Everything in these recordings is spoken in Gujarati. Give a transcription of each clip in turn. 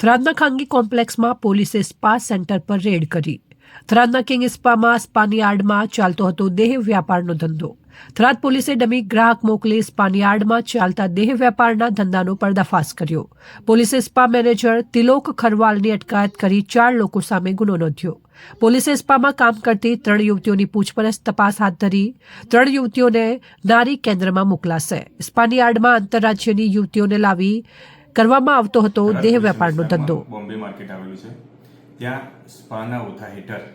થરાદના ખાનગી કોમ્પ્લેક્સમાં પોલીસે સ્પા સેન્ટર પર રેડ કરી. થરાદના કિંગ સ્પામાં સ્પાની યાર્ડમાં ચાલતો હતો દેહ વ્યાપારનો ધંધો. થરાદ પોલીસે ડમી ગ્રાહક મોકલી સ્પાની યાર્ડમાં ચાલતા દેહ વેપારના ધંધાનો પર્દાફાશ કર્યો. પોલીસે સ્પા મેનેજર તિલોક ખરવાલની અટકાયત કરી ચાર લોકો સામે ગુનો નોંધ્યો. પોલીસે સ્પામાં કામ કરતી ત્રણ યુવતીઓની પૂછપરછ તપાસ હાથ ધરી ત્રણ યુવતીઓને નારી કેન્દ્રમાં મોકલાશે. સ્પાની યાર્ડમાં આંતરરાજ્યની યુવતીઓને લાવી કરવામાં આવતો હતો દેહ વેપારનો ધંધો. બોમ્બે માર્કેટ આવેલું છે. ત્યાં સ્પાના ઓથા હેઠળ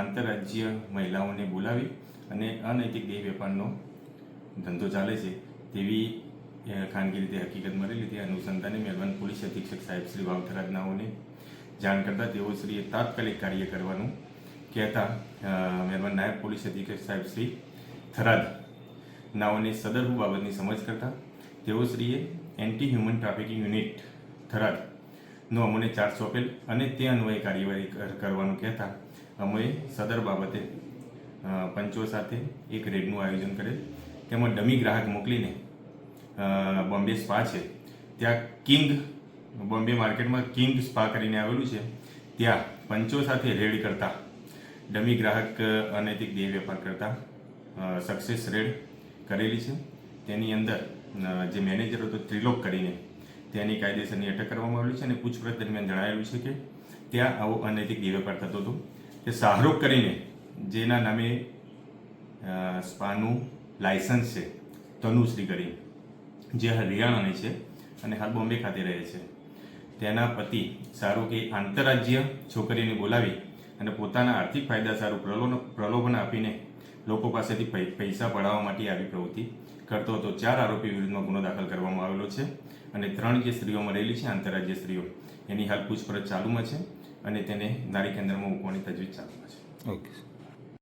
આંતરરાજ્ય મહિલાઓને બોલાવી અને અનૈતિક દેહ વેપારનો ધંધો ચાલે છે. તેવી ખાનગી રીતે હકીકત મળેલી તે અનુસંધાને મહેરબાન પોલીસ અધિક્ષક સાહેબ શ્રી વાવથરાજનાઓને જાણ કરતા તેઓ શ્રીએ તાત્કાલિક કાર્ય કરવાનું કહેતા મેલબર્ન નાયબ પોલીસ અધિક્ષક સાહેબ શ્રી થરાદ નાઓને સદર્ભ બાબતની સમજ કરતા તેઓ શ્રીએ anti human trafficking unit Tharad નો અમને ચાર્જ સોંપેલ અને તે અન્વયે કાર્યવાહી કરવાનું કહેતા અમે સદર બાબતે પંચો સાથે એક રેડનું આયોજન કરેલ. તેમાં ડમી ગ્રાહક મોકલીને બોમ્બે સ્પા છે. ત્યાં કિંગ, બોમ્બે માર્કેટમાં કિંગ સ્પા કરીને આવેલું છે. ત્યાં પંચો સાથે રેડ કરતા, ડમી ગ્રાહક અનૈતિક દેહ વેપાર કરતા સક્સેસ રેડ કરેલી છે. તેની અંદર જે મેનેજર હતો ત્રિલોક કરીને તેની કાયદેસરની અટક કરવામાં આવેલી છે અને પૂછપરછ દરમિયાન જણાવેલું છે કે ત્યાં આવો અનૈતિક વ્યવહાર થતો હતો. તે શાહરૂખ કરીને, જેના નામે સ્પાનું લાયસન્સ છે તનુશ્રી કરી જે હરિયાણાની છે અને હાલ બોમ્બે ખાતે રહે છે. તેના પતિ શાહરૂખે આંતરરાજ્ય છોકરીને બોલાવી અને પોતાના આર્થિક ફાયદા સારું પ્રલોભન પ્રલોભન આપીને લોકો પાસેથી પૈસા પડાવવા માટે આવી પ્રવૃત્તિ કરતો હતો. ચાર આરોપી વિરુદ્ધમાં ગુનો દાખલ કરવામાં આવેલો છે અને ત્રણ જે સ્ત્રીઓ મળેલી છે, આંતરરાજ્ય સ્ત્રીઓ, એની હાલ પૂછપરછ ચાલુમાં છે અને તેને નારી કેન્દ્રમાં મૂકવાની તજવીજ ચાલુમાં છે. ઓકે